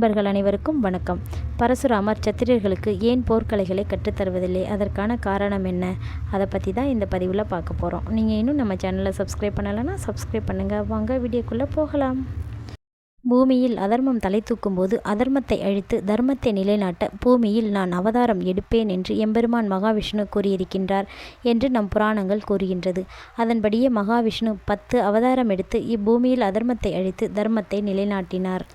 நண்பர்கள் அனைவருக்கும் வணக்கம். பரசுராமர் சத்திரியர்களுக்கு ஏன் போர்க்கலைகளை கற்றுத்தருவதில்லை அதற்கான காரணம் என்ன? அதை பற்றி தான் இந்த பதிவில் பார்க்க போகிறோம் நீங்கள் இன்னும் நம்ம சேனலை சப்ஸ்கிரைப் பண்ணலைன்னா சப்ஸ்கிரைப் பண்ணுங்கள் வாங்க வீடியோக்குள்ளே போகலாம். பூமியில் அதர்மம் தலை தூக்கும்போது அதர்மத்தை அழித்து தர்மத்தை நிலைநாட்ட பூமியில் நான் அவதாரம் எடுப்பேன் என்று எம்பெருமான் மகாவிஷ்ணு கூறியிருக்கின்றார் என்று நம் புராணங்கள் கூறுகின்றது. அதன்படியே மகாவிஷ்ணு பத்து அவதாரம் எடுத்து இப்பூமியில் அதர்மத்தை அழித்து தர்மத்தை நிலைநாட்டினார்.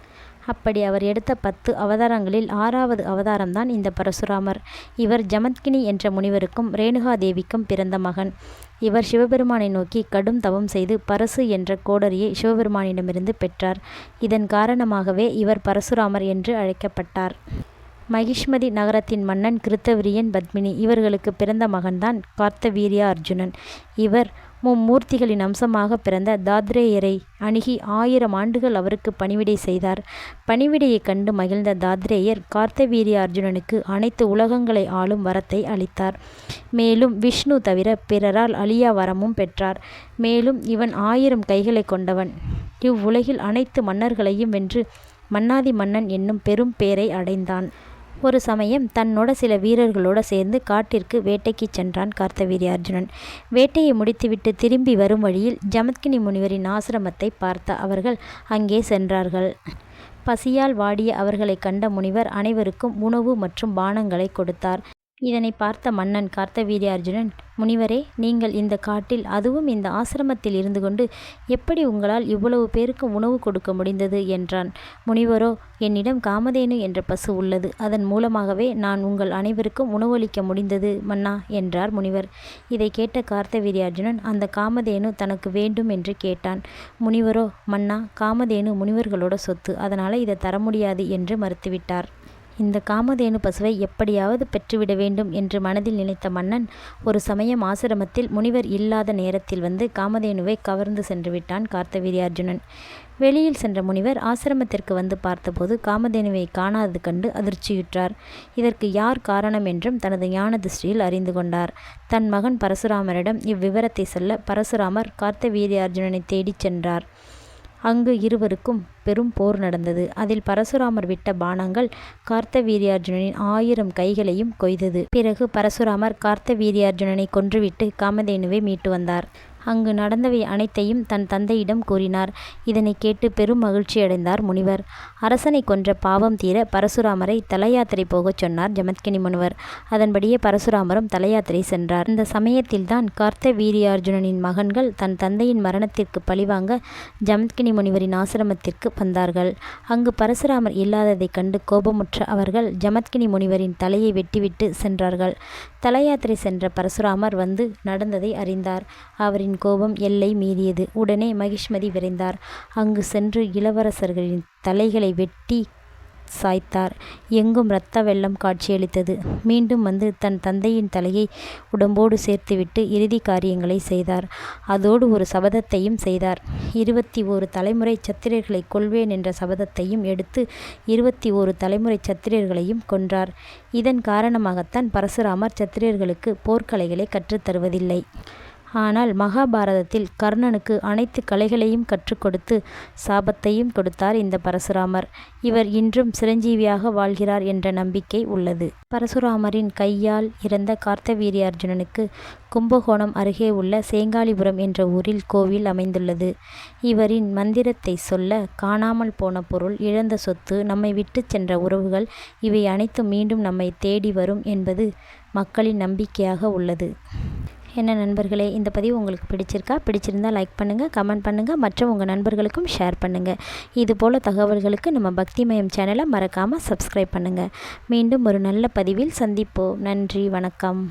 அப்படி அவர் எடுத்த பத்து அவதாரங்களில் ஆறாவது அவதாரம்தான் இந்த பரசுராமர். இவர் ஜமத்கினி என்ற முனிவருக்கும் ரேணுகாதேவிக்கும் பிறந்த மகன். இவர் சிவபெருமானை நோக்கி கடும் தவம் செய்து பரசு என்ற கோடரியை சிவபெருமானிடமிருந்து பெற்றார். இதன் காரணமாகவே இவர் பரசுராமர் என்று அழைக்கப்பட்டார். மகிஷ்மதி நகரத்தின் மன்னன் கிருத்தவிரியன் பத்மினி இவர்களுக்கு பிறந்த மகன்தான் கார்த்தவீரியா அர்ஜுனன். இவர் மும்மூர்த்திகளின் அம்சமாக பிறந்த தாத்ரேயரை அணுகி ஆயிரம் ஆண்டுகள் அவருக்கு பணிவிடை செய்தார். பணிவிடையைக் கண்டு மகிழ்ந்த தாத்ரேயர் கார்த்தவீரிய அர்ஜுனனுக்கு அனைத்து உலகங்களை ஆளும் வரத்தை அளித்தார். மேலும் விஷ்ணு தவிர பிறரால் அழியா வரமும் பெற்றார். மேலும் இவன் ஆயிரம் கைகளை கொண்டவன். இவ்வுலகில் அனைத்து மன்னர்களையும் வென்று மன்னாதி மன்னன் என்னும் பெரும் பேரை அடைந்தான். ஒரு சமயம் தன்னோட சில வீரர்களோடு சேர்ந்து காட்டிற்கு வேட்டைக்கு சென்றான் கார்த்தவீரிய அர்ஜுனன். வேட்டையை முடித்துவிட்டு திரும்பி வரும் வழியில் ஜமத்கினி முனிவரின் ஆசிரமத்தை பார்த்த அவர்கள் அங்கே சென்றார்கள். பசியால் வாடிய அவர்களை கண்ட முனிவர் அனைவருக்கும் உணவு மற்றும் பானங்களை கொடுத்தார். இதனை பார்த்த மன்னன் கார்த்தவீரியார்ஜுனன் முனிவரே நீங்கள் இந்த காட்டில் அதுவும் இந்த ஆசிரமத்தில் இருந்து கொண்டு எப்படி உங்களால் இவ்வளவு பேருக்கு உணவு கொடுக்க முடிந்தது? என்றான். முனிவரோ என்னிடம் காமதேனு என்ற பசு உள்ளது. அதன் மூலமாகவே நான் உங்கள் அனைவருக்கும் உணவளிக்க முடிந்தது மன்னா என்றார் முனிவர். இதை கேட்ட கார்த்தவீரியார்ஜுனன் அந்த காமதேனு தனக்கு வேண்டும் என்று கேட்டான். முனிவரோ மன்னா காமதேனு முனிவர்களோட சொத்து. அதனால் இதை தர முடியாது என்று மறுத்துவிட்டார். இந்த காமதேனு பசுவை எப்படியாவது பெற்றுவிட வேண்டும் என்று மனதில் நினைத்த மன்னன் ஒரு சமயம் ஆசிரமத்தில் முனிவர் இல்லாத நேரத்தில் வந்து காமதேனுவை கவர்ந்து சென்று விட்டான் கார்த்தவீரியார்ஜுனன் வெளியில் சென்ற முனிவர் ஆசிரமத்திற்கு வந்து பார்த்தபோது காமதேனுவை காணாதது கண்டு அதிர்ச்சியுற்றார். இதற்கு யார் காரணம் என்றும் தனது ஞான திருஷ்டியில் அறிந்து கொண்டார். தன் மகன் பரசுராமரிடம் இவ்விவரத்தை சொல்ல பரசுராமர் கார்த்தவீரியார்ஜுனனை தேடிச் சென்றார். அங்கு இருவருக்கும் பெரும் போர் நடந்தது. அதில் பரசுராமர் விட்ட பானங்கள் கார்த்தவீரியார்ஜுனனின் ஆயிரம் கைகளையும் கொய்தது. பிறகு பரசுராமர் கார்த்தவீரியார்ஜுனனை கொன்றுவிட்டு காமதேனுவை மீட்டு வந்தார். அங்கு நடந்தவை அனைத்தையும் தன் தந்தையிடம் கூறினார். இதனை கேட்டு பெரும் மகிழ்ச்சி அடைந்தார் முனிவர். அரசனை கொன்ற பாவம் தீர பரசுராமரை தலையாத்திரை போகச் சொன்னார் ஜமத்கினி முனிவர். அதன்படியே பரசுராமரும் தலையாத்திரை சென்றார். இந்த சமயத்தில்தான் கார்த்த வீரியார்ஜுனனின் மகன்கள் தன் தந்தையின் மரணத்திற்கு பழிவாங்க ஜமத்கினி முனிவரின் ஆசிரமத்திற்கு வந்தார்கள். அங்கு பரசுராமர் இல்லாததைக் கண்டு கோபமுற்ற அவர்கள் ஜமத்கினி முனிவரின் தலையை வெட்டிவிட்டு சென்றார்கள். தலையாத்திரை சென்ற பரசுராமர் வந்து நடந்ததை அறிந்தார். அவரின் கோபம் எல்லை மீறியது. உடனே மகிஷ்மதி விரைந்தார். அங்கு சென்று இளவரசர்களின் தலைகளை வெட்டி சாய்த்தார். எங்கும் இரத்த வெள்ளம் காட்சியளித்தது. மீண்டும் வந்து தன் தந்தையின் தலையை உடம்போடு சேர்த்துவிட்டு இறுதி காரியங்களை செய்தார். அதோடு ஒரு சபதத்தையும் செய்தார். இருபத்தி ஒரு தலைமுறை சத்திரியர்களை கொள்வேன் என்ற சபதத்தையும் எடுத்து இருபத்தி ஒரு தலைமுறை சத்திரியர்களையும் கொன்றார். இதன் காரணமாகத்தான் பரசுராமர் சத்திரியர்களுக்கு போர்க்கலைகளை கற்றுத்தருவதில்லை. ஆனால் மகாபாரதத்தில் கர்ணனுக்கு அனைத்து கலைகளையும் கற்றுக் கொடுத்து சாபத்தையும் கொடுத்தார் இந்த பரசுராமர். இவர் இன்றும் சிரஞ்சீவியாக வாழ்கிறார் என்ற நம்பிக்கை உள்ளது. பரசுராமரின் கையால் இறந்த கார்த்தவீரியார்ஜுனனுக்கு கும்பகோணம் அருகே உள்ள சேங்காலிபுரம் என்ற ஊரில் கோவில் அமைந்துள்ளது. இவரின் மந்திரத்தை சொல்ல காணாமல் போன பொருள் இழந்த சொத்து நம்மை விட்டு சென்ற உறவுகள் இவை அனைத்தும் மீண்டும் நம்மை தேடி வரும் என்பது மக்களின் நம்பிக்கையாக உள்ளது. என்ன நண்பர்களே இந்த பதிவு உங்களுக்கு பிடிச்சிருக்கா? பிடிச்சிருந்தால் லைக் பண்ணுங்கள் கமெண்ட் பண்ணுங்கள் மற்றும் உங்கள் நண்பர்களுக்கும் ஷேர் பண்ணுங்கள் இதுபோல் தகவல்களுக்கு நம்ம பக்திமயம் சேனலை மறக்காமல் சப்ஸ்கிரைப் பண்ணுங்கள் மீண்டும் ஒரு நல்ல பதிவில் சந்திப்போம். நன்றி வணக்கம்.